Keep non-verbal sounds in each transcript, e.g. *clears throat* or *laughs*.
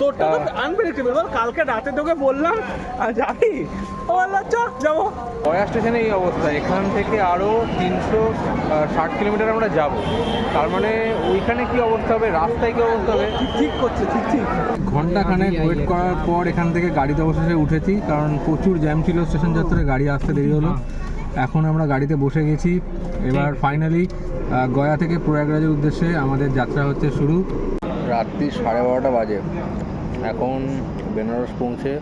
তোরটা তো আনপ্রেডিক্টেবল বল কালকে রাতে তোকে বললাম যাবি? ও বলল চ যাব। গয়া স্টেশনে এই অবস্থা। এখান থেকে আরও তিনশো ষাট কিলোমিটার আমরা যাব। তার মানে ওইখানে কি অবস্থা হবে? রাস্তায় কি অবস্থা হবে? ঠিক ঠিক করছে ঠিক ঠিক। ঘন্টাখানেক ওয়েট করার পর এখান থেকে গাড়িতে অবশেষে উঠেছি কারণ প্রচুর জ্যাম ছিল স্টেশন যাত্রায় গাড়ি আসতে দেরি হলো। এখন আমরা গাড়িতে বসে গেছি। এবার ফাইনালি গয়া থেকে প্রয়াগরাজের উদ্দেশ্যে আমাদের যাত্রা হচ্ছে শুরু। রাত্রি সাড়ে বারোটা বাজে। এখন বেনারস পৌঁছে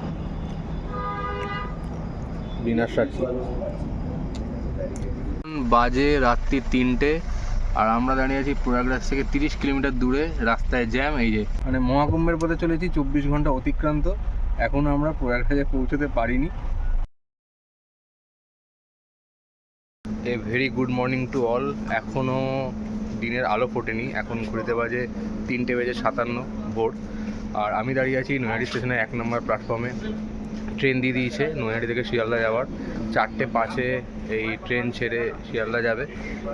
বাজে রাত্রি তিনটে, আর আমরা দাঁড়িয়ে আছি প্রয়াগরাজ থেকে তিরিশ কিলোমিটার দূরে, রাস্তায় জ্যাম, এই যে। মানে মহাকুম্ভের পথে চলেছি চব্বিশ ঘণ্টা অতিক্রান্ত। এখন আমরা প্রয়াগরাজে পৌঁছতে পারিনি। A very good morning to all. এখনও দিনের আলো ফোটেনি। এখন ঘুরিতে বাজে তিনটে বেজে সাতান্ন ভোর। আর আমি দাঁড়িয়ে আছি নৈহাটি স্টেশনের এক নম্বর প্ল্যাটফর্মে ট্রেন দিয়ে দিয়েছে, নৈহাটি থেকে শিয়ালদা যাওয়ার। চারটে পাঁচে এই ট্রেন ছেড়ে শিয়ালদা যাবে।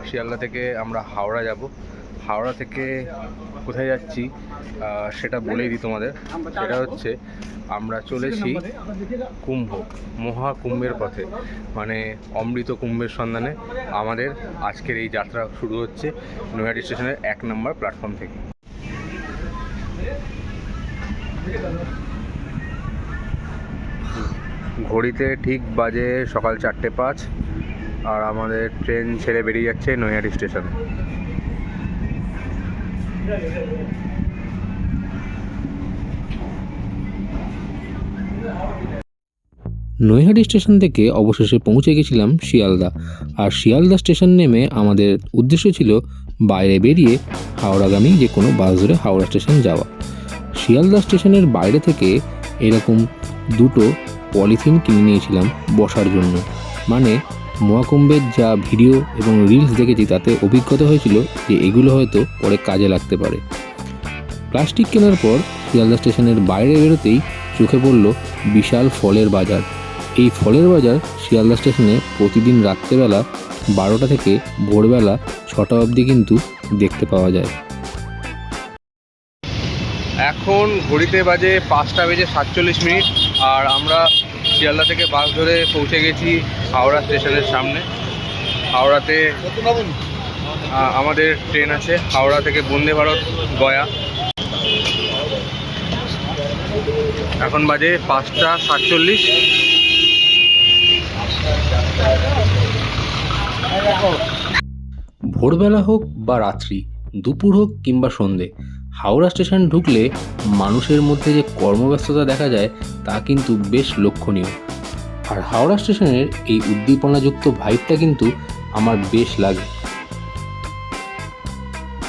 শিয়ালদা থেকে আমরা হাওড়া যাব। হাওড়া থেকে কোথায় যাচ্ছি? সেটা বলেই দিই তোমাদের। সেটা হচ্ছে, আমরা চলেছি কুম্ভ, মহাকুম্ভের পথে। মানে অমৃত কুম্ভের সন্ধানে আমাদের আজকের এই যাত্রা শুরু হচ্ছে নৈহাটি স্টেশনের এক নম্বর প্ল্যাটফর্ম থেকে। ঘড়িতে ঠিক বাজে সকাল চারটে পাঁচ, আর আমাদের ট্রেন ছেড়ে বেরিয়ে যাচ্ছে নৈহাটি স্টেশন। নৈহাটি স্টেশন থেকে অবশেষে পৌঁছে গেছিলাম শিয়ালদা, আর শিয়ালদা স্টেশন নেমে আমাদের উদ্দেশ্য ছিল বাইরে বেরিয়ে হাওড়াগামী যে কোনো বাস ধরে হাওড়া স্টেশন যাওয়া। শিয়ালদা স্টেশনের বাইরে থেকে এরকম দুটো পলিথিন কিনে নিয়েছিলাম বসার জন্য। মানে মহাকুম্ভের যা ভিডিও এবং রিলস দেখেছি, তাতে অভিজ্ঞতা হয়েছিল যে এগুলো হয়তো পরে কাজে লাগতে পারে। প্লাস্টিক কেনার পর শিয়ালদা স্টেশনের বাইরে বেরোতেই চোখে পড়ল বিশাল ফলের বাজার। এই ফলের বাজার শিয়ালদা স্টেশনে প্রতিদিন রাত্রেবেলা বারোটা থেকে ভোরবেলা ছটা অবধি কিন্তু দেখতে পাওয়া যায়। এখন ঘড়িতে বাজে পাঁচটা বেজে সাতচল্লিশ মিনিট, আর আমরা শিয়ালদা থেকে বাস ধরে পৌঁছে গেছি হাওড়া স্টেশনের সামনে। হাওড়াতে আমাদের ট্রেন আছে, হাওড়া থেকে বন্দে ভারত গয়া। এখন বাজে পাঁচটা সাতচল্লিশ। ভোরবেলা হোক বা রাত্রি, দুপুর হোক কিংবা সন্ধে হাওড়া স্টেশন ঢুকলে মানুষের মধ্যে যে কর্মব্যস্ততা দেখা যায়, তা কিন্তু বেশ লক্ষণীয়। আর হাওড়া স্টেশনের এই উদ্দীপনাযুক্ত ভাইবটা কিন্তু আমার বেশ লাগে।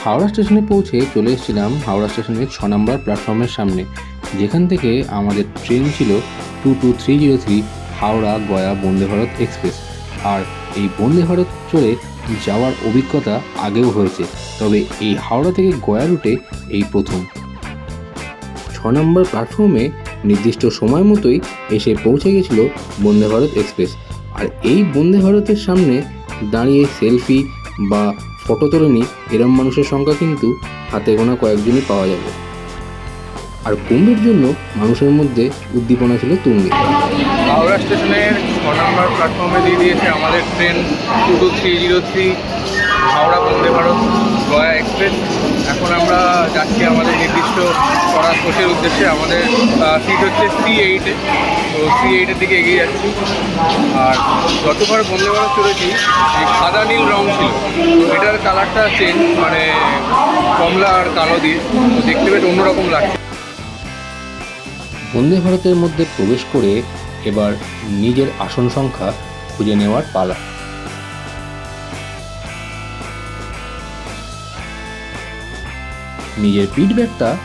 হাওড়া স্টেশনে পৌঁছে চলে এসেছিলাম হাওড়া স্টেশনের ছ নম্বর প্ল্যাটফর্মের সামনে, যেখান থেকে আমাদের ট্রেন ছিল two two three zero three Howrah Gaya Vande Bharat express আর এই বন্দে ভারত চড়ে যাওয়ার অভিজ্ঞতা আগেও হয়েছে। তবে এই হাওড়া থেকে গয়া রুটে এই প্রথম। ছ নম্বর প্ল্যাটফর্মে নির্দিষ্ট সময় মতোই এসে পৌঁছে গেছিল বন্দে ভারত এক্সপ্রেস। আর এই বন্দে ভারতের সামনে দাঁড়িয়ে সেলফি বা ফটো তোলেনি এরম মানুষের সংখ্যা কিন্তু হাতে গোনা কয়েকজনই পাওয়া যাবে। আর কুম্ভের জন্য মানুষের মধ্যে উদ্দীপনা ছিল তুঙ্গে। হাওড়া স্টেশনের ছ নম্বর প্ল্যাটফর্মে দিয়ে দিয়েছে আমাদের train two two three zero three Howrah Vande Bharat Gaya express এখন আমরা যাচ্ছি আমাদের নির্দিষ্ট করা কোচের উদ্দেশ্যে। আমাদের সিট হচ্ছে সি এইটে তো সি এইটের দিকে এগিয়ে যাচ্ছি। আর যতবার বন্দে ভারত চলেছি, এই সাদা নীল রং ছিল। এটার কালারটা চেঞ্জ মানে কমলা আর কালো দিয়ে। তো দেখতে বেশ অন্যরকম লাগছে। বন্দে ভারতের মধ্যে প্রবেশ করে এবার নিজের আসন সংখ্যা খুঁজে নেওয়ার পালা। নিজের পিঠ ব্যাগটা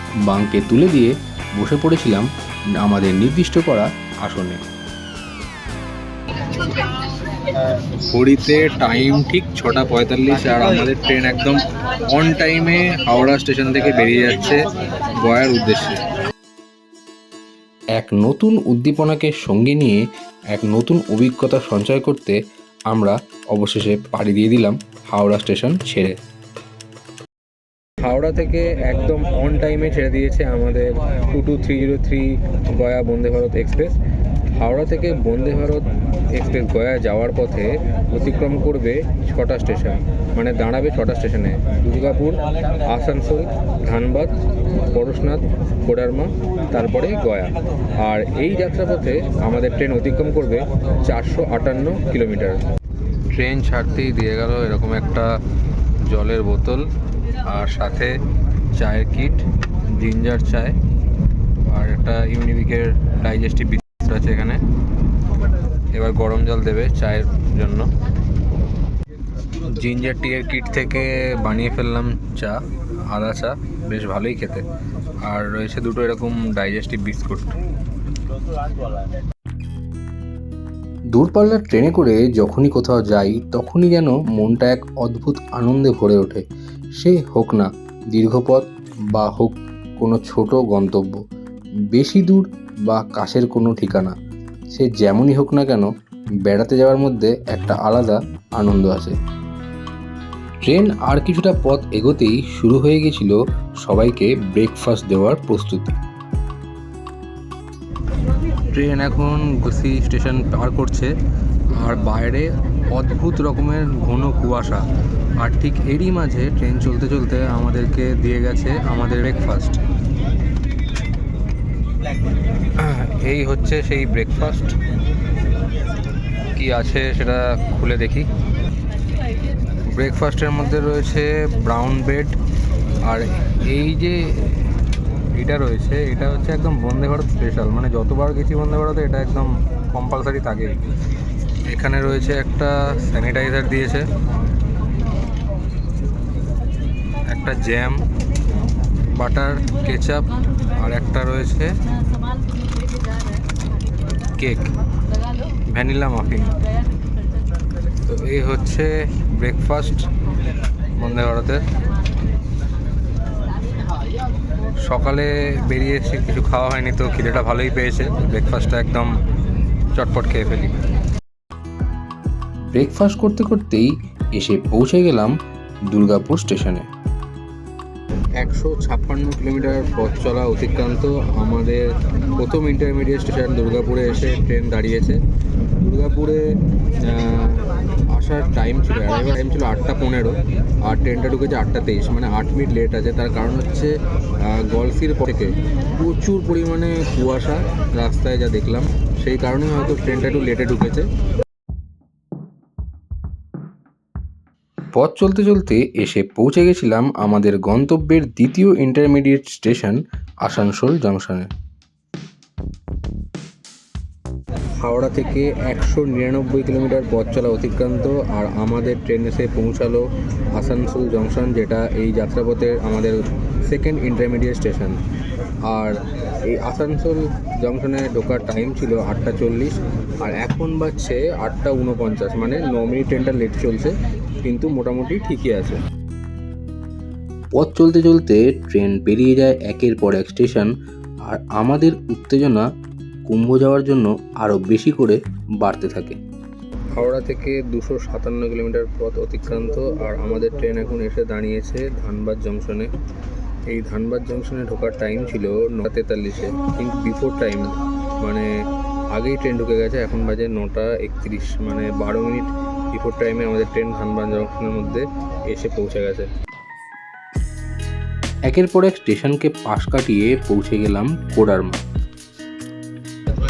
তুলে দিয়ে বসে পড়েছিলাম আমাদের নির্দিষ্ট করা আসনে। ঘড়িতে টাইম ঠিক ছটা পঁয়তাল্লিশ আর আমাদের ট্রেন একদম অন টাইমে হাওড়া স্টেশন থেকে বেরিয়ে যাচ্ছে গয়ার উদ্দেশ্যে। এক নতুন উদ্দীপনাকে সঙ্গে নিয়ে এক নতুন অভিজ্ঞতা সঞ্চয় করতে আমরা অবশেষে পাড়ি দিয়ে দিলাম হাওড়া স্টেশন ছেড়ে। হাওড়া থেকে একদম অন টাইমে ছেড়ে দিয়েছে আমাদের two two three zero three Gaya Vande Bharat express. Howrah থেকে বন্দে ভারত এক্সপ্রেস গয়া যাওয়ার পথে অতিক্রম করবে ছটা স্টেশন মানে দাঁড়াবে ছটা স্টেশনে। দুর্গাপুর, আসানসোল, ধানবাদ, পরশনাথ, কোডারমা, তারপরে গয়া। আর এই যাত্রাপথে আমাদের ট্রেন অতিক্রম করবে চারশো আটান্ন কিলোমিটার। ট্রেন ছাড়তেই দিয়ে গেল এরকম একটা জলের বোতল আর সাথে চায়ের কিট, জিঞ্জার চায় আর একটা ইউনিবিকের ডাইজেস্টিভ আছে এখানে। এবার গরম জল দেবে চায়ের জন্য। জিঞ্জার টি এর কিট থেকে বানিয়ে ফেললাম চা, আদা চা, বেশ ভালোই খেতে। আর রয়েছে দুটো এরকম ডাইজেস্টিভ বিস্কুট। দূরপাল্লার ট্রেনে করে যখনই কোথাও যাই, তখনই যেন মনটা এক অদ্ভুত আনন্দে ভরে ওঠে। সে হোক না, দীর্ঘপথ বা হোক কোনো ছোট গন্তব্য। বেশি দূর বা কাছের কোনো ঠিকানা। সে যেমনই হোক না কেন, বেড়াতে যাওয়ার মধ্যে একটা আলাদা আনন্দ আছে। ট্রেন আর কিছুটা পথ এগোতেই শুরু হয়ে গেছিল সবাইকে ব্রেকফাস্ট দেওয়ার প্রস্তুতি। ট্রেন এখন গুসি স্টেশন পার করছে আর বাইরে অদ্ভুত রকমের ঘন কুয়াশা। আর ঠিক এরই মাঝে ট্রেন চলতে চলতে আমাদেরকে দিয়ে গেছে আমাদের ব্রেকফাস্ট এই হচ্ছে সেই ব্রেকফাস্ট কি আছে সেটা খুলে দেখি। ব্রেকফাস্টের মধ্যে রয়েছে ব্রাউন ব্রেড আর এই যে এটা রয়েছে, এটা হচ্ছে একদম বন্দে ভারত স্পেশাল মানে যতবার গেছি বন্দে ভারতে, এটা একদম কম্পালসারি থাকে। এখানে রয়েছে একটা স্যানিটাইজার দিয়েছে। একটা জ্যাম বাটার, কেচাপ আর একটা রয়েছে কেক, ভ্যানিলা মাফিন। তো এই হচ্ছে ব্রেকফাস্ট বন্দে ভারতের। সকালে বেরিয়ে এসে কিছু খাওয়া হয়নি তো খিদেটা ভালোই পেয়েছে। ব্রেকফাস্টটা একদম চটপট খেয়ে ফেলি। ব্রেকফাস্ট করতে করতেই এসে পৌঁছে গেলাম দুর্গাপুর স্টেশনে। একশো ছাপ্পান্ন কিলোমিটার পথ চলা অতিক্রান্ত। আমাদের প্রথম ইন্টারমিডিয়েট স্টেশন দুর্গাপুরে এসে ট্রেন দাঁড়িয়েছে। দুর্গাপুরে আসার টাইম ছিল টাইম ছিল আটটা পনেরো। আর ট্রেনটা ঢুকেছে আটটা তেইশ মানে আট মিনিট লেট আছে। তার কারণ হচ্ছে পর থেকে প্রচুর পরিমাণে কুয়াশা রাস্তায় যা দেখলাম। সেই কারণেই হয়তো ট্রেনটা একটু লেটে ঢুকেছে। পথ চলতে চলতে এসে পৌঁছে গেছিলাম আমাদের গন্তব্যের দ্বিতীয় ইন্টারমিডিয়েট স্টেশন আসানসোল জংশনে হাওড়া থেকে একশো নিরানব্বই কিলোমিটার পথ চলা অতিক্রান্ত আর আমাদের ট্রেন এসে পৌঁছালো আসানসোল জংশন, যেটা এই যাত্রাপথের আমাদের সেকেন্ড ইন্টারমিডিয়েট স্টেশন আর এই আসানসোল জংশনে ঢোকার টাইম ছিল আটটা চল্লিশ, আর এখন বাজছে আটটা উনপঞ্চাশ মানে ন মিনিট ট্রেনটা লেট চলছে, কিন্তু মোটামুটি ঠিকই আছে। পথ চলতে চলতে ট্রেন পেরিয়ে যায় একের পর এক স্টেশন আর আমাদের উত্তেজনা কুম্ভ যাওয়ার জন্য আরও বেশি করে বাড়তে থাকে। হাওড়া থেকে দুশো সাতান্ন কিলোমিটার পথ অতিক্রান্ত আর আমাদের ট্রেন এখন এসে দাঁড়িয়েছে ধানবাদ জংশনে। এই ধানবাদ জংশনে ঢোকার টাইম ছিল নটা তেতাল্লিশে কিন্তু বিফোর টাইম মানে আগেই ট্রেন ঢুকে গেছে এখন বাজে নটা একত্রিশ মানে বারো মিনিট বিফোর টাইমে আমাদের ট্রেন ধানবাদ জংশনের মধ্যে এসে পৌঁছে গেছে। একের পর এক স্টেশনকে পাশ কাটিয়ে পৌঁছে গেলাম কোডারমা।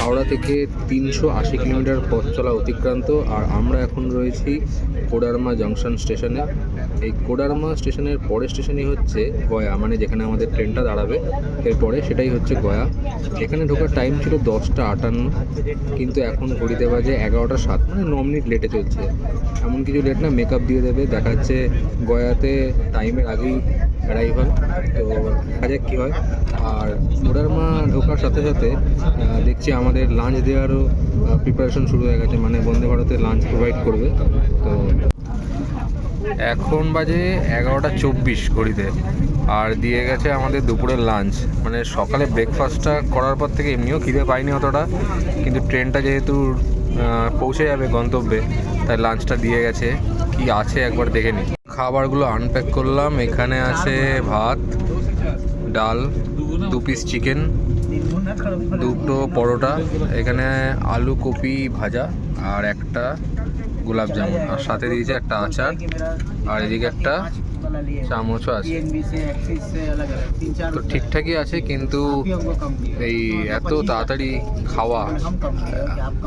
হাওড়া থেকে তিনশো আশি কিলোমিটার পথ চলা অতিক্রান্ত, আর আমরা এখন রয়েছি কোডারমা জংশন স্টেশনে। এই কোডারমা স্টেশনের পরের স্টেশনই হচ্ছে গয়া মানে যেখানে আমাদের ট্রেনটা দাঁড়াবে। এরপরে সেটাই হচ্ছে গয়া। এখানে ঢোকার টাইম ছিল দশটা আটান্ন, কিন্তু এখন ঘড়িতে বাজে এগারোটা সাত মানে ন মিনিট লেটে চলছে। এমন কিছু লেট না মেকআপ দিয়ে দেবে, দেখাচ্ছে গয়াতে টাইমের আগেই অ্যারাইভাল তো দেখা যাক কী হয়। আর কোডারমা ঢোকার সাথে সাথে দেখছি আমাদের লাঞ্চ দেওয়ারও প্রিপারেশন শুরু হয়ে গেছে মানে বন্দে ভারতে লাঞ্চ প্রোভাইড করবে। তো এখন বাজে এগারোটা চব্বিশ ঘড়িতে, আর দিয়ে গেছে আমাদের দুপুরের লাঞ্চ মানে সকালে ব্রেকফাস্টটা করার পর থেকে এমনিও খিদে পাইনি অতটা, কিন্তু ট্রেনটা যেহেতু পৌঁছে যাবে গন্তব্যে, তাই লাঞ্চটা দিয়ে গেছে। কি আছে একবার দেখে নিই খাবারগুলো আনপ্যাক করলাম। এখানে আছে ভাত, ডাল, দু পিস চিকেন দুটো পরোটা, এখানে আলু কপি ভাজা আর একটা গোলাপ জামুন। আর সাথে দিয়েছে একটা আচার। আর এদিকে একটা চামচও আছে। তো ঠিকঠাকই আছে কিন্তু এই এত তাড়াতাড়ি খাওয়া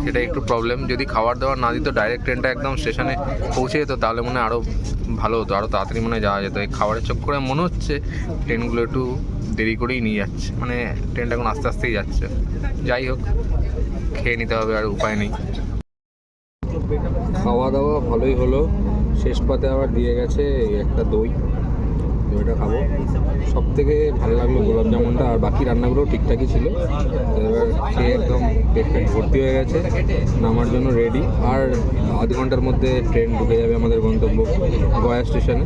সেটা একটু প্রবলেম যদি খাবার দাবার না দিত ডাইরেক্ট ট্রেনটা একদম স্টেশনে পৌঁছে যেত তাহলে মনে হয় আরও ভালো হতো আরও তাড়াতাড়ি মনে যাওয়া যেত। এই খাবারের চক্করে মনে হচ্ছে ট্রেনগুলো একটু দেরি করেই নিয়ে যাচ্ছে মানে ট্রেনটা এখন আস্তে আস্তেই যাচ্ছে। যাই হোক খেয়ে নিতে হবে আর উপায় নেই। খাওয়া দাওয়া ভালোই হলো। শেষ পাতে আবার দিয়ে গেছে একটা দই। দইটা খাব। সব থেকে ভালো লাগল গোলাপ জামুনটা আর বাকি রান্নাগুলো ঠিকঠাকই ছিল। এবার খেয়ে একদম পেট পেট ভর্তি হয়ে গেছে। নামার জন্য রেডি আর আধ ঘণ্টার মধ্যে ট্রেন ঢুকে যাবে আমাদের গন্তব্য, গয়া স্টেশনে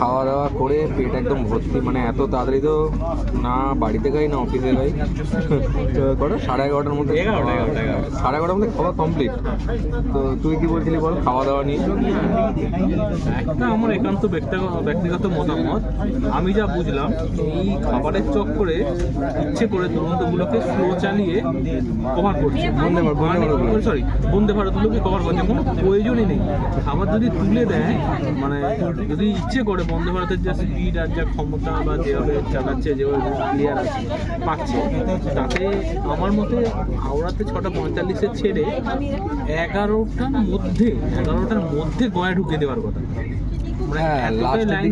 খাওয়া দাওয়া করে পেট একদম ভর্তি মানে এত তাড়াতাড়ি তো না বাড়িতে খাই না অফিসে খাই। কটা? সাড়ে এগারোটার মধ্যে। সাড়ে এগারোটার মধ্যে খাওয়া কমপ্লিট। তো তুই কি বলছিলি বল খাওয়া দাওয়া নিয়ে? একটা আমার একান্ত ব্যক্তিগত ব্যক্তিগত মতামত। আমি যা বুঝলাম এই খাবারের চক্করে ইচ্ছে করে দুরন্তগুলোকে স্লো চালিয়ে কভার করছে। বন্দে ভারত, সরি বন্দে ভারতগুলোকে কভার করছে? কোনো প্রয়োজনই নেই। খাবার যদি তুলে দেয় মানে যদি ইচ্ছে করে বন্দে ভারতের যা স্পিড আর যা ক্ষমতা বা যেভাবে চালাচ্ছে যেভাবে প্লেয়ার আছে, পাচ্ছে, তাতে আমার মতে হাওড়াতে ছটা পঁয়তাল্লিশে ছেড়ে এগারোটার মধ্যে এগারোটার মধ্যে গয়া ঢুকে দেওয়ার কথা। হ্যাঁ, এতটাই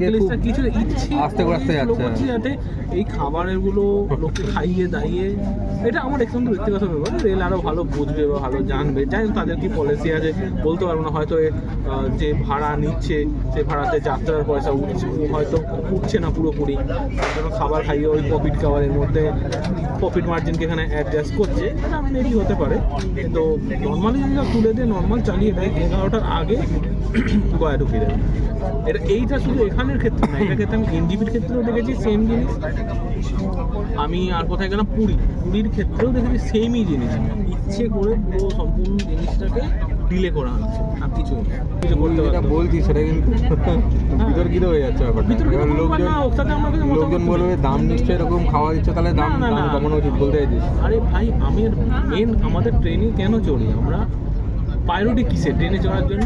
কিছু ইচ্ছে আস্তে আস্তে যাচ্ছে। যাতে এই খাবারেরগুলো লোককে খাইয়ে দাইয়ে এটা আমার একদম ব্যক্তিগত ব্যাপার। রেল আরও ভালো বুঝবে বা ভালো জানবে। যাই তাদের কি পলিসি আছে বলতে পারব না। হয়তো যে ভাড়া নিচ্ছে সে ভাড়াতে যাত্রার পয়সা উঠছে হয়তো উঠছে না পুরোপুরি। তার খাবার খাইয়ে ওই প্রফিট খাবারের মধ্যে প্রফিট মার্জিনকে এখানে অ্যাডজাস্ট করছে। এটা মেবি হতে পারে। কিন্তু নর্মালি যদি তুলে দিয়ে নর্মাল চালিয়ে দেয় এগারোটার আগে *clears throat* গয়া ঢুকিয়ে দেবে। এটা এইটা শুধু এখানের ক্ষেত্রে না এটা ক্ষেত্রে আমি এনজিপির ক্ষেত্রেও দেখেছি সেম জিনিস। আমি আর কোথায় গেলাম? পুরী। পুরীর ক্ষেত্রেও দেখেছি সেমই জিনিস। ইচ্ছে করে পুরো সম্পূর্ণ জিনিসটাকে ডিলে করা হচ্ছে আর কিছু। কিছু করতে যেটা বলছি সেটা কিন্তু বিতর্কিত হয়ে যাচ্ছে ব্যাপারটা। এবার লোকজন লোকজন বলবে দাম নিশ্চয় এরকম খাওয়া দিচ্ছে তাহলে দাম কমানো উচিত। বলতে চাইছিস আরে ভাই আমি মেন আমাদের ট্রেনে কেন চলি আমরা প্রায়োরিটি কিসে ট্রেনে চড়ার জন্য?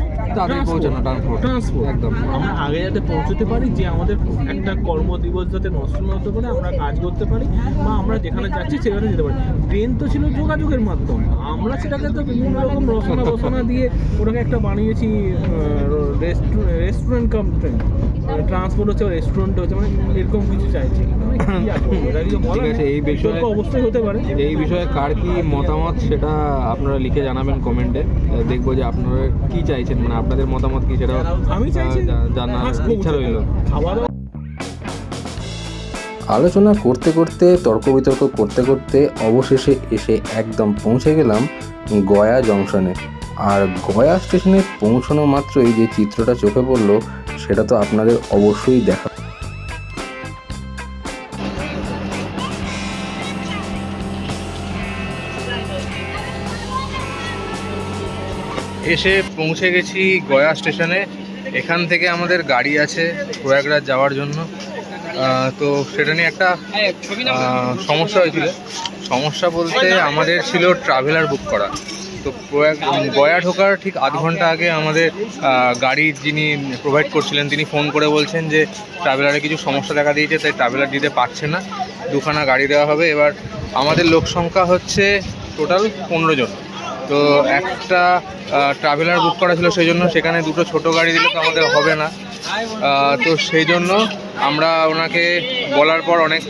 পৌঁছানো। ট্রান্সপোর্ট একদম। আমরা আগে যাতে পৌঁছতে পারি যে আমাদের একটা কর্মদিবস যাতে নষ্ট না হতে পারে আমরা কাজ করতে পারি বা আমরা যেখানে যাচ্ছি সেখানে যেতে পারি। ট্রেন তো ছিল যোগাযোগের মাধ্যম। আমরা সেটাকে তো বিভিন্ন রকম রচনা রচনা দিয়ে ওটাকে একটা বানিয়েছি রেস্টুরেন্ট কাম ট্রেন ট্রান্সপোর্ট হচ্ছে রেস্টুরেন্ট হচ্ছে মানে এরকম কিছু চাইছি। মানে। এই বিষয়ে- অবশ্যই হতে পারে। এই বিষয়ে কার কি মতামত সেটা আপনারা লিখে জানাবেন কমেন্টে। দেখব যে আপনারা কি চাইছেন? মানে আপনাদের মতামত কি? সেটা আমি চাইছি জানার ইচ্ছা রইল। খাওয়া দাওয়া আলোচনা করতে করতে তর্ক বিতর্ক করতে করতে অবশেষে এসে একদম পৌঁছে গেলাম গয়া জংশনে। আর গয়া স্টেশনে পৌঁছানো মাত্রই যে চিত্রটা চোখে পড়ল সেটা তো আপনাদের অবশ্যই দেখা এসে পৌঁছে গেছি গয়া স্টেশনে। এখান থেকে আমাদের গাড়ি আছে প্রয়াগরাজ যাওয়ার জন্য। তো সেটা নিয়ে একটা সমস্যা হয়েছিল। সমস্যা বলতে আমাদের ছিল ট্রাভেলার বুক করা। তো প্রয়াগ গয়া ঢোকার ঠিক আধ ঘণ্টা আগে আমাদের গাড়ি যিনি প্রোভাইড করছিলেন, তিনি ফোন করে বলছেন যে ট্রাভেলারে কিছু সমস্যা দেখা দিয়েছে, তাই ট্রাভেলার দিতে পারছে না। দুখানা গাড়ি দেওয়া হবে। এবার আমাদের লোক সংখ্যা হচ্ছে টোটাল পনেরো জন। তো একটা ট্রাভেলার বুক করা ছিল সেই জন্য, সেখানে দুটো ছোট গাড়ি দিলে তো আমাদের হবে না। তো সেই জন্য আমরা ওনাকে বলার পর অনেক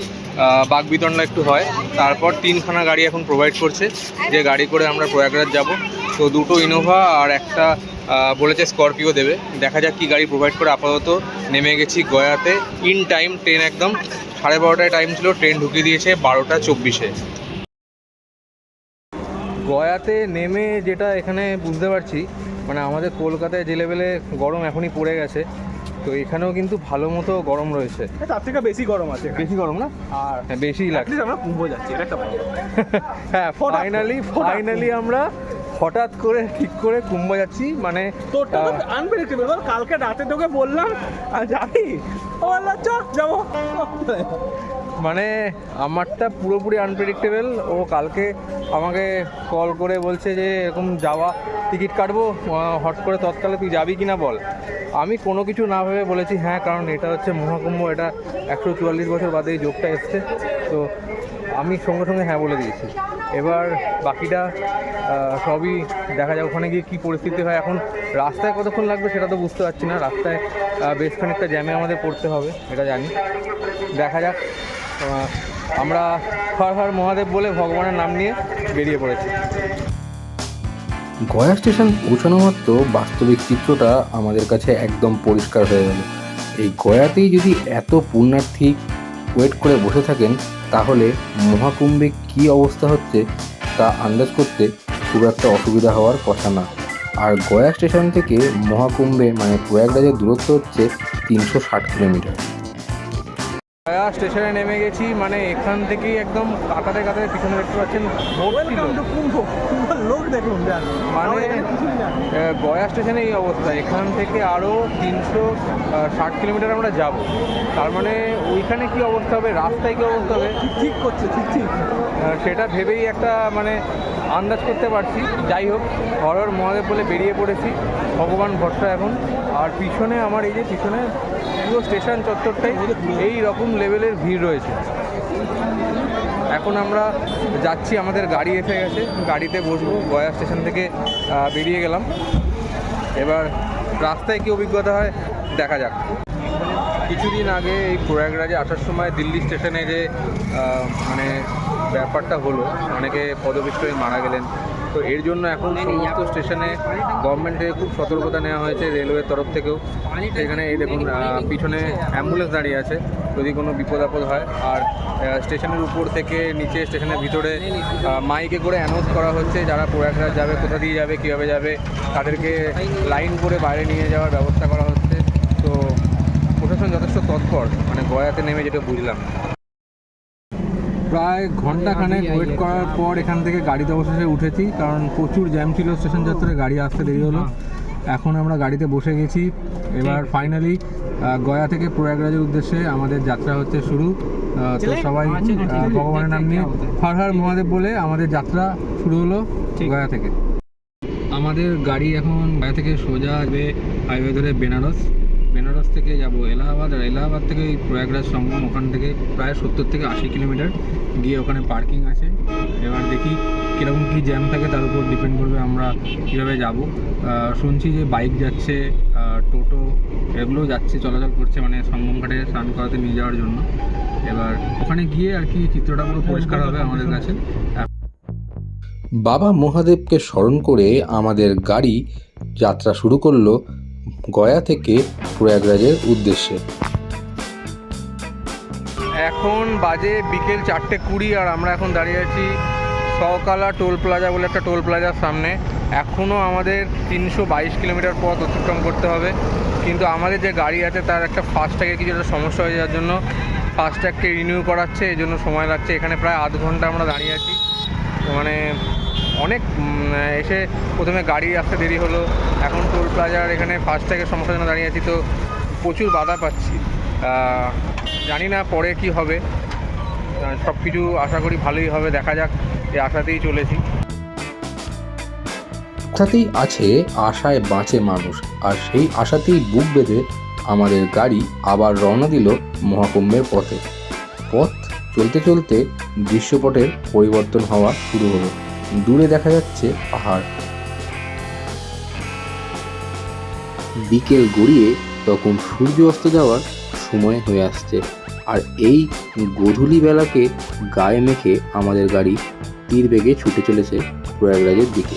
বাঘ বিতণ্ডা একটু হয়। তারপর তিনখানা গাড়ি এখন প্রোভাইড করছে, যে গাড়ি করে আমরা প্রয়াগরাজ যাব। তো দুটো ইনোভা আর একটা বলেছে স্করপিও দেবে। দেখা যাক কি গাড়ি প্রোভাইড করে। আপাতত নেমে গেছি গয়াতে। ইন টাইম ট্রেন একদম সাড়ে বারোটায় টাইম ছিল। ট্রেন ঢুকিয়ে দিয়েছে বারোটা চব্বিশে। গয়াতে নেমে যেটা এখানে বুঝতে পারছি মানে আমাদের কলকাতায় যে লেভেলে গরম এখনই পড়ে গেছে তো এখানেও কিন্তু ভালো মতো গরম রয়েছে। তার থেকে বেশি গরম আছে বেশি গরম না? আর হ্যাঁ বেশিই লাগছে। আমরা কুম্ভ যাচ্ছি এটা একটা *laughs* হ্যাঁ ফাইনালি ফাইনালি আমরা হঠাৎ করে ঠিক করে কুম্ভ যাচ্ছি মানে তোরটা তো আনপ্রেডিক্টেবল বল কালকে রাতে তোকে বললাম আর যাবি ও চ যাব। মানে আমারটা পুরোপুরি আনপ্রেডিক্টেবল ও কালকে আমাকে কল করে বলছে যে, এরকম যাওয়া টিকিট কাটবো হট করে তৎকালে তুই যাবি কি না বল? আমি কোনো কিছু না ভেবে বলেছি হ্যাঁ কারণ এটা হচ্ছে মহাকুম্ভ, এটা একশো চুয়াল্লিশ বছর বাদে যোগটা এসছে। তো আমি সঙ্গে সঙ্গে হ্যাঁ বলে দিয়েছি। এবার বাকিটা সবই দেখা যাক ওখানে গিয়ে কী পরিস্থিতি হয়। এখন রাস্তায় কতক্ষণ লাগবে সেটা তো বুঝতে পারছি না। রাস্তায় বেশ খানিকটা জ্যামে আমাদের পড়তে হবে, এটা জানি। দেখা যাক। আমরা হর হর মহাদেব বলে ভগবানের নাম নিয়ে বেরিয়ে পড়েছি। গয়া স্টেশন পৌঁছানো মাত্র বাস্তবিক চিত্রটা আমাদের কাছে একদম পরিষ্কার হয়ে গেল। এই গয়াতেই যদি এত পুণ্যার্থী ওয়েট করে বসে থাকেন, তাহলে মহাকুম্ভে কী অবস্থা হচ্ছে তা আন্দাজ করতে খুব একটা অসুবিধা হওয়ার কথা না। আর গয়া স্টেশন থেকে মহাকুম্ভে মানে প্রয়াগরাজের দূরত্ব হচ্ছে তিনশো ষাট কিলোমিটার। গয়া স্টেশনে নেমে গেছি মানে এখান থেকেই একদম কাতারে কাতারে পিছনে দেখতে পাচ্ছেন লোক। লোক দেখুন মানে গয়া স্টেশনে এই অবস্থা। এখান থেকে আরও তিনশো ষাট কিলোমিটার আমরা যাব। তার মানে ওইখানে কি অবস্থা হবে? রাস্তায় কি অবস্থা হবে? ঠিক ঠিক করছে ঠিক ঠিক। সেটা ভেবেই একটা মানে আন্দাজ করতে পারছি। যাই হোক হরর মহাদেব বলে বেরিয়ে পড়েছি। ভগবান ভরসা এখন। আর পিছনে আমার এই যে পিছনে পুরো স্টেশন চত্বরটাই এই রকম লেভেলের ভিড় রয়েছে। এখন আমরা যাচ্ছি, আমাদের গাড়ি এসে গেছে। গাড়িতে বসবো, গয়া স্টেশন থেকে বেরিয়ে গেলাম। এবার রাস্তায় কি অভিজ্ঞতা হয় দেখা যাক। কিছুদিন আগে এই প্রয়াগরাজে আসার সময় দিল্লি স্টেশনে যে মানে ব্যাপারটা হলো, অনেকে পদপিষ্ট হয়ে মারা গেলেন তো এর জন্য এখন সমস্ত স্টেশনে গভর্নমেন্ট থেকে খুব সতর্কতা নেওয়া হয়েছে রেলওয়ের তরফ থেকেও। এখানে এই দেখুন পিছনে অ্যাম্বুলেন্স দাঁড়িয়ে আছে, যদি কোনো বিপদ আপদ হয়। আর স্টেশনের উপর থেকে নিচে, স্টেশনের ভিতরে মাইকে করে অ্যানাউন্স করা হচ্ছে যারা প্রয়াগরাজ যাবে, কোথা দিয়ে যাবে, কীভাবে যাবে, তাদেরকে লাইন করে বাইরে নিয়ে যাওয়ার ব্যবস্থা করা হচ্ছে। তো প্রশাসন যথেষ্ট তৎপর মানে গয়াতে নেমে যেটা বুঝলাম। প্রায় ঘন্টাখানেক ওয়েট করার পর এখান থেকে গাড়িতে অবশেষে উঠেছি কারণ প্রচুর জ্যাম ছিল স্টেশন চত্বরে গাড়ি আসতে দেরি হলো। এখন আমরা গাড়িতে বসে গেছি। এবার ফাইনালি গয়া থেকে প্রয়াগরাজের উদ্দেশ্যে আমাদের যাত্রা হচ্ছে শুরু। তো সবাই ভগবানের নাম নিয়ে হর হর মহাদেব বলে আমাদের যাত্রা শুরু হলো গয়া থেকে। আমাদের গাড়ি এখন গয়া থেকে সোজা হাইওয়ে ধরে বেনারস। বেনারস থেকে যাব, এলাহাবাদ। আর এলাহাবাদ থেকে প্রয়াগরাজ সঙ্গম, ওখান থেকে প্রায় সত্তর থেকে আশি কিলোমিটার গিয়ে ওখানে পার্কিং আছে। এবার দেখি কীরকম কী জ্যাম থাকে, তার উপর ডিপেন্ড করবে আমরা কীভাবে যাব। শুনছি যে বাইক যাচ্ছে টোটো, এগুলোও যাচ্ছে, চলাচল করছে মানে সঙ্গম ঘাটে স্নান করাতে নিয়ে যাওয়ার জন্য। এবার ওখানে গিয়ে আর কি চিত্রটা পুরো পরিষ্কার হবে আমাদের কাছে। বাবা মহাদেবকে স্মরণ করে আমাদের গাড়ি যাত্রা শুরু করল গয়া থেকে প্রয়াগরাজের উদ্দেশ্যে। এখন বাজে বিকেল চারটে কুড়ি আর আমরা এখন দাঁড়িয়ে আছি সকালা টোল প্লাজা বলে একটা টোল প্লাজার সামনে। এখনও আমাদের তিনশো বাইশ কিলোমিটার পথ অতিক্রম করতে হবে। কিন্তু আমাদের যে গাড়ি আছে তার একটা ফাস্ট্যাগে কিছু একটা সমস্যা হয়ে যাওয়ার জন্য ফাস্ট্যাগকে রিনিউ করাচ্ছে এই জন্য সময় লাগছে। এখানে প্রায় আধ ঘণ্টা আমরা দাঁড়িয়ে আছি। মানে অনেক এসে প্রথমে গাড়ি আসতে দেরি হলো। এখন টোল প্লাজার এখানে ফার্স্ট ফাস্ট্যাগের সমস্যার জন্য দাঁড়িয়ে আছি, তো প্রচুর বাধা পাচ্ছি। জানি না পরে কি হবে। সব কিছু আশা করি ভালোই হবে, দেখা যাক এই আশাতেই চলেছি। কথাতেই আছে, আশায় বাঁচে মানুষ। আর সেই আশাতেই বুক বেঁধে আমাদের গাড়ি আবার রওনা দিল মহাকুম্ভের পথে। পথ চলতে চলতে দৃশ্যপটের পরিবর্তন হওয়া শুরু হলো। দূরে দেখা যাচ্ছে পাহাড়। বিকেল গড়িয়ে তখন সূর্য অস্ত যাওয়ার সময় হয়ে আসছে। আর এই গধূলি বেলাকে গায়ে মেখে আমাদের গাড়ি তীর বেগে ছুটে চলেছে প্রয়াগরাজের দিকে।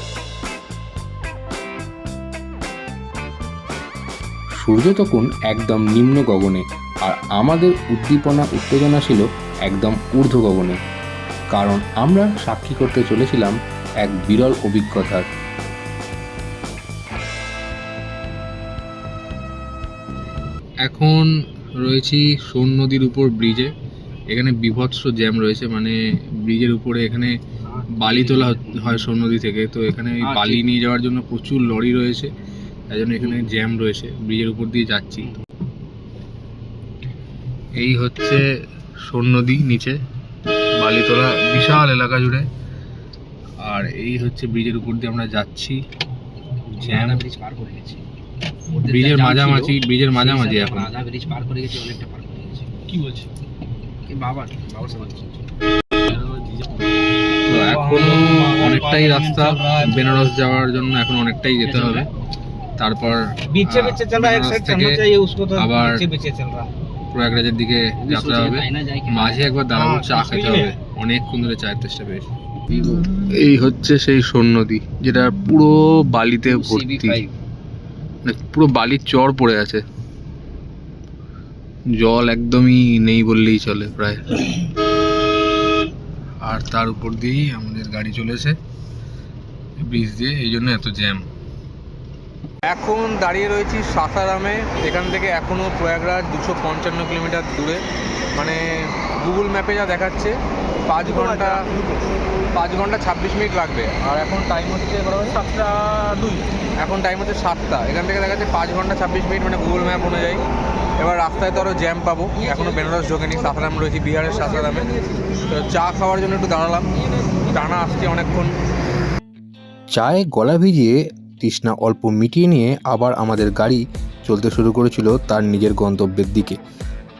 সূর্য তখন একদম নিম্ন গগনে, আর আমাদের উদ্দীপনা, উত্তেজনা ছিল একদম ঊর্ধ্ব গগনে কারণ আমরা সাক্ষী করতে চলেছিলাম এক বিরল অভিজ্ঞতার। এখন রয়েছি সোন নদীর উপর ব্রিজে। এখানে বিভৎস জ্যাম রয়েছে মানে ব্রিজের উপরে এখানে বালি তোলা হয় সোন নদী থেকে। তো এখানে আচ্ছা। বালি নিয়ে যাওয়ার জন্য প্রচুর লরি রয়েছে তাই জন্য এখানে জ্যাম রয়েছে ব্রিজের উপর দিয়ে যাচ্ছি। এই হচ্ছে সোন নদী নিচে। বালিতলা বিশাল এলাকা জুড়ে। আর এই হচ্ছে ব্রিজের উপর দিয়ে আমরা যাচ্ছি। ব্রিজের মাঝামাঝি ব্রিজের মাঝামাঝি এখন। অনেকটাই রাস্তা। বেনারস যাওয়ার জন্য এখন অনেকটাই যেতে হবে। তারপর আবার প্রয়াগরাজের দিকে যাত্রা হবে। মাঝে একবার দাঁড়াবো হ্যাঁ, চা খেতে হবে। অনেকক্ষণ ধরে চায়ের চেষ্টা পেয়েছি এই হচ্ছে সেই সোন যেটা পুরো বালিতে ভর্তি। মানে পুরো বালির চর পড়ে আছে। জল একদমই নেই বললেই চলে প্রায়। আর তার উপর দিয়েই আমাদের গাড়ি চলেছে। ব্রিজ দিয়ে এই জন্য এত জ্যাম। এখন দাঁড়িয়ে রয়েছি সাসারামে এখান থেকে এখনও প্রয়াগরাজ দুশো পঞ্চান্ন কিলোমিটার দূরে। মানে গুগল ম্যাপে যা দেখাচ্ছে পাঁচ ঘণ্টা পাঁচ ঘণ্টা ছাব্বিশ মিনিট লাগবে। আর এখন টাইম হচ্ছে বরাবর সাতটা দুই। এখন টাইম হচ্ছে সাতটা। এখান থেকে দেখা যাচ্ছে পাঁচ ঘণ্টা ছাব্বিশ মিনিট মানে গুগল ম্যাপ অনুযায়ী। এবার রাস্তায় তো আরও জ্যাম পাবো। এখনও বেনারস ঢোকেনি সাসারাম রয়েছি বিহারের সাসারামে তো চা খাওয়ার জন্য একটু দাঁড়ালাম। টানা আসছে অনেকক্ষণ। চায়ে গলা ভিজিয়ে তৃষ্ণা অল্প মিটিয়ে নিয়ে আবার আমাদের গাড়ি চলতে শুরু করেছিল তার নিজের গন্তব্যের দিকে।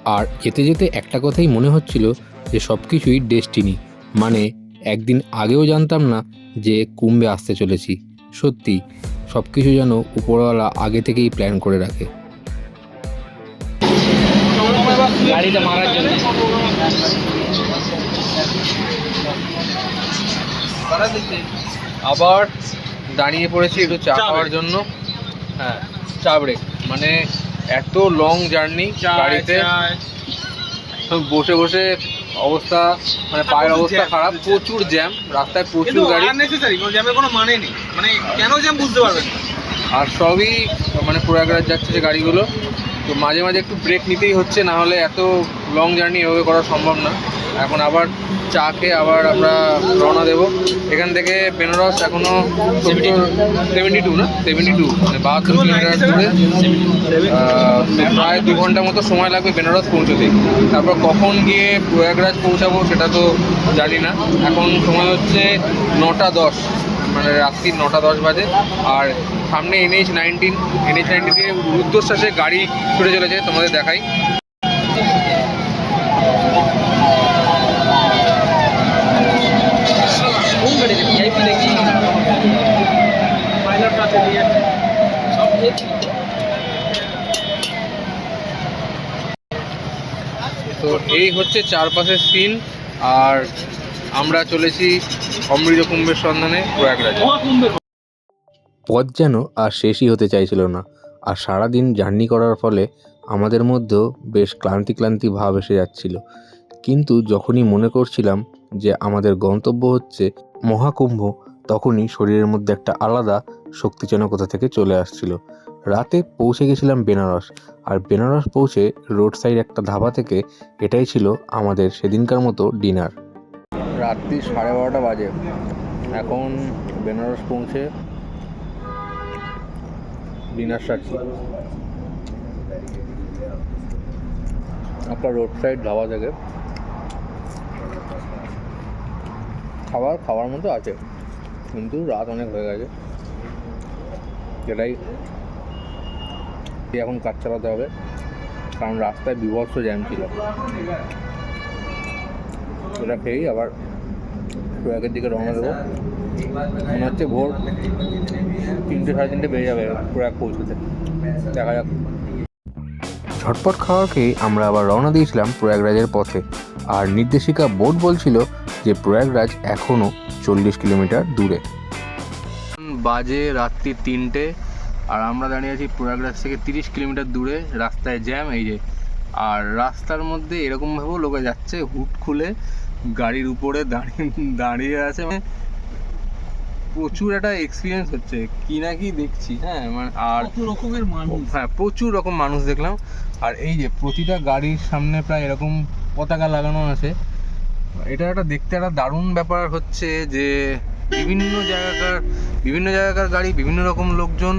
আর যেতে যেতে একটা কথাই মনে হচ্ছিল যে সব কিছুই ডেস্টিনি। মানে একদিন আগেও জানতাম না যে কুম্ভে আসতে চলেছি। সত্যি সব কিছু যেন উপরওয়ালা আগে থেকেই প্ল্যান করে রাখে। আবার দাঁড়িয়ে পড়েছি একটু চা খাওয়ার জন্য। হ্যাঁ। চা ব্রেক মানে এত লং জার্নি গাড়িতে। বসে বসে অবস্থা মানে পায়ের অবস্থা খারাপ প্রচুর জ্যাম রাস্তায় প্রচুর গাড়ি। জ্যামের কোনো মানে নেই। মানে কেন জ্যাম বুঝতে পারবেন না? আর সবই মানে প্রয়াগরাজ যাচ্ছে যে গাড়িগুলো। তো মাঝে মাঝে একটু ব্রেক নিতেই হচ্ছে, না হলে এত লং জার্নি এভাবে করা সম্ভব না। এখন আবার চা খেয়ে আবার আমরা রওনা দেব। এখান থেকে বেনারস এখনও সেভেন্টি টু না? সেভেন্টি টু মানে বাহাত্তর কিলোমিটার দূরে। প্রায় দু ঘণ্টা মতো সময় লাগবে বেনারস পৌঁছতে তারপর কখন গিয়ে প্রয়াগরাজ পৌঁছাবো সেটা তো জানি না। এখন সময় হচ্ছে নটা দশ। মানে রাত্রি নটা দশ বাজে। আর সামনে এনএইচ নাইনটিন এনএইচ নাইনটিনের দিয়ে রুদ্ধশ্বাসে গাড়ি ছুটে চলেছে তোমাদের দেখাই। তো এই হচ্ছে চারপাশের সিন আর আমরা চলেছি অমৃত কুম্ভের সন্ধানে প্রয়াগরাজ। পথ যেন আর শেষই হতে চাইছিল না, আর সারাদিন জার্নি করার ফলে আমাদের মধ্যেও বেশ ক্লান্তি ক্লান্তি ভাব এসে যাচ্ছিল। কিন্তু যখনই মনে করছিলাম যে আমাদের গন্তব্য হচ্ছে মহাকুম্ভ, তখনই শরীরের মধ্যে একটা আলাদা শক্তি যেন কোথা থেকে চলে আসছিল। রাতে পৌঁছে গেছিলাম বেনারস, আর বেনারস পৌঁছে রোড সাইড একটা ধাবা থেকে, এটাই ছিল আমাদের সেদিনকার মতো ডিনার। রাত্রি সাড়ে বারোটা বাজে। এখন বেনারস পৌঁছে ডিনার সারছি একটা রোড সাইড ধাবা থেকে। খাবার খাওয়ার মতো আছে, কিন্তু রাত অনেক হয়ে গেছে। যেটাই এখন কাজ চালাতে হবে, কারণ রাস্তায় বিভৎস জ্যাম ছিল। ওটা খেয়েই আবার প্রয়াগের দিকে রওনা দেবো। মনে হচ্ছে ভোর তিনটে সাড়ে তিনটে বেজে যাবে প্রয়াগ পৌঁছতে। দেখা যাক। ঝটপট খাওয়ার খেয়ে আমরা আবার রওনা দিয়েছিলাম প্রয়াগরাজের পথে। আর নির্দেশিকা বোর্ড বলছিল যে প্রয়াগরাজ এখনও চল্লিশ কিলোমিটার দূরে। বাজে রাত্রি তিনটে আর আমরা দাঁড়িয়ে আছি প্রয়াগরাজ থেকে তিরিশ কিলোমিটার দূরে রাস্তায় জ্যাম এই যে। আর রাস্তার মধ্যে এরকমভাবেও লোকে যাচ্ছে হুট খুলে। গাড়ির উপরে দাঁড়িয়ে দাঁড়িয়ে আছে মানে প্রচুর একটা এক্সপিরিয়েন্স হচ্ছে কি না কি দেখছি হ্যাঁ মানে আর রকমের মানুষ হ্যাঁ প্রচুর রকম মানুষ দেখলাম আর এই যে প্রতিটা গাড়ির সামনে প্রায় এরকম পতাকা লাগানো আছে এটা একটা দেখতে একটা দারুণ ব্যাপার হচ্ছে যে বিভিন্ন জায়গাকার বিভিন্ন জায়গাকার গাড়ি বিভিন্ন রকম লোকজন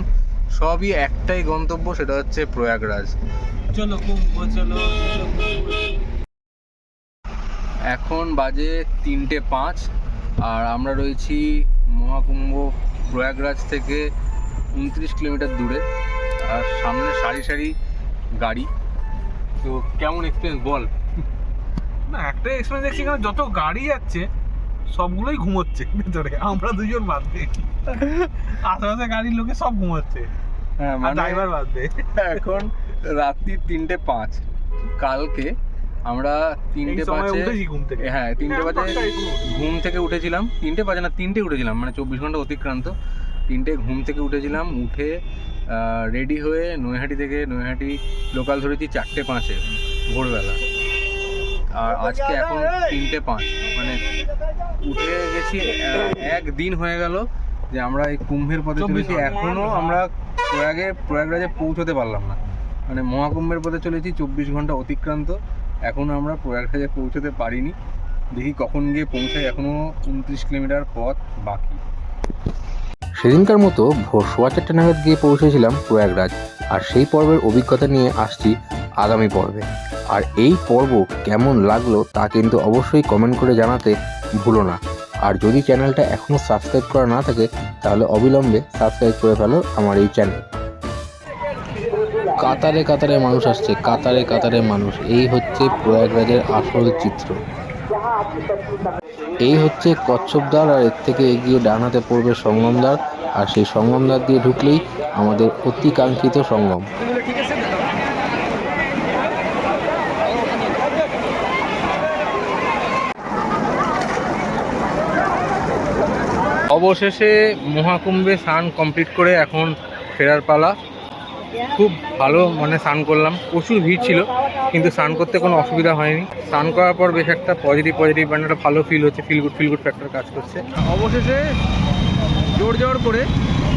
সবই একটাই গন্তব্য সেটা হচ্ছে প্রয়াগরাজ চলো কুম্ভ চলো। এখন বাজে তিনটে পাঁচ আর আমরা রয়েছি মহাকুম্ভ প্রয়াগরাজ থেকে উনত্রিশ কিলোমিটার দূরে আর সামনে সারি সারি গাড়ি। তো কেমন এক্সপিরিয়েন্স বল? না একটা এক্সপিরিয়েন্স দেখছি এখানে যত গাড়ি যাচ্ছে সবগুলোই ঘুমোচ্ছে ভেতরে। আমরা দুজন বাদ দিয়ে। আশেপাশে গাড়ির লোকে সব ঘুমোচ্ছে। হ্যাঁ মানে ড্রাইভার বাদ দিয়ে। এখন রাত্রি তিনটে পাঁচ। কালকে আমরা তিনটে থেকে। হ্যাঁ তিনটে হ্যাঁ, বাজে ঘুম। থেকে উঠেছিলাম। তিনটে বাজে না তিনটে উঠেছিলাম মানে চব্বিশ ঘণ্টা অতিক্রান্ত। তিনটে ঘুম থেকে উঠেছিলাম উঠে রেডি হয়ে নৈহাটি থেকে নৈহাটি লোকাল ধরেছি চারটে পাঁচে ভোরবেলা। আর আজকে এখন তিনটে পাঁচ মানে উঠে গেছি একদিন হয়ে গেল যে আমরা এই কুম্ভের পথে চলেছি। এখনও আমরা প্রয়াগে প্রয়াগরাজে পৌঁছতে পারলাম না। মানে মহাকুম্ভের পথে চলেছি চব্বিশ ঘণ্টা অতিক্রান্ত। এখনও আমরা প্রয়াগ প্রয়াগরাজে পৌঁছতে পারিনি। দেখি কখন গিয়ে পৌঁছাই এখনও উনত্রিশ কিলোমিটার পথ বাকি। সেদিনকার মতো ভোর সোয়া চারটে নাগাদ গিয়ে পৌঁছেছিলাম প্রয়াগরাজ, আর সেই পর্বের অভিজ্ঞতা নিয়ে আসছি আগামী পর্বে। আর এই পর্ব কেমন লাগল তা কিন্তু অবশ্যই কমেন্ট করে জানাতে ভুলো না। আর যদি চ্যানেলটা এখনও সাবস্ক্রাইব করা না থাকে, তাহলে অবিলম্বে সাবস্ক্রাইব করে ফেলো আমার এই চ্যানেল কাতারে কাতারে মানুষ আসছে, কাতারে কাতারে মানুষ। এই হচ্ছে প্রয়াগরাজের আসল চিত্র। এই হচ্ছে কচ্ছপদ্বার আর এর থেকে এগিয়ে ডান হাতে পড়বে সঙ্গমদ্বার আর সেই সঙ্গমদ্বার দিয়ে ঢুকলেই আমাদের অতি কাঙ্ক্ষিত সঙ্গম অবশেষে মহাকুম্ভে স্নান কমপ্লিট করে এখন ফেরার পালা। খুব ভালো মানে স্নান করলাম। প্রচুর ভিড় ছিল, কিন্তু স্নান করতে কোনো অসুবিধা হয়নি। স্নান করার পর বেশ একটা পজিটিভ পজিটিভ মানে একটা ভালো ফিল হচ্ছে feel good feel good factor কাজ করছে। অবশেষে জোর জোর করে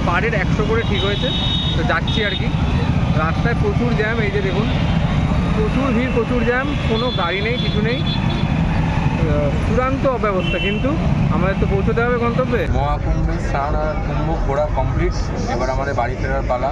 পাড়ের একশো করে ঠিক হয়েছে, তো যাচ্ছি আর কি। রাস্তায় প্রচুর জ্যাম এই যে দেখুন, প্রচুর ভিড়, প্রচুর জ্যাম কোনো গাড়ি নেই, কিছু নেই। চূড়ান্ত অব্যবস্থা, কিন্তু আমাদের তো পৌঁছতে হবে গন্তব্যে। মহাকুম্ভে স্নান আর কুম্ভ ঘোরা কমপ্লিট এবার আমাদের বাড়ি ফেরার পালা।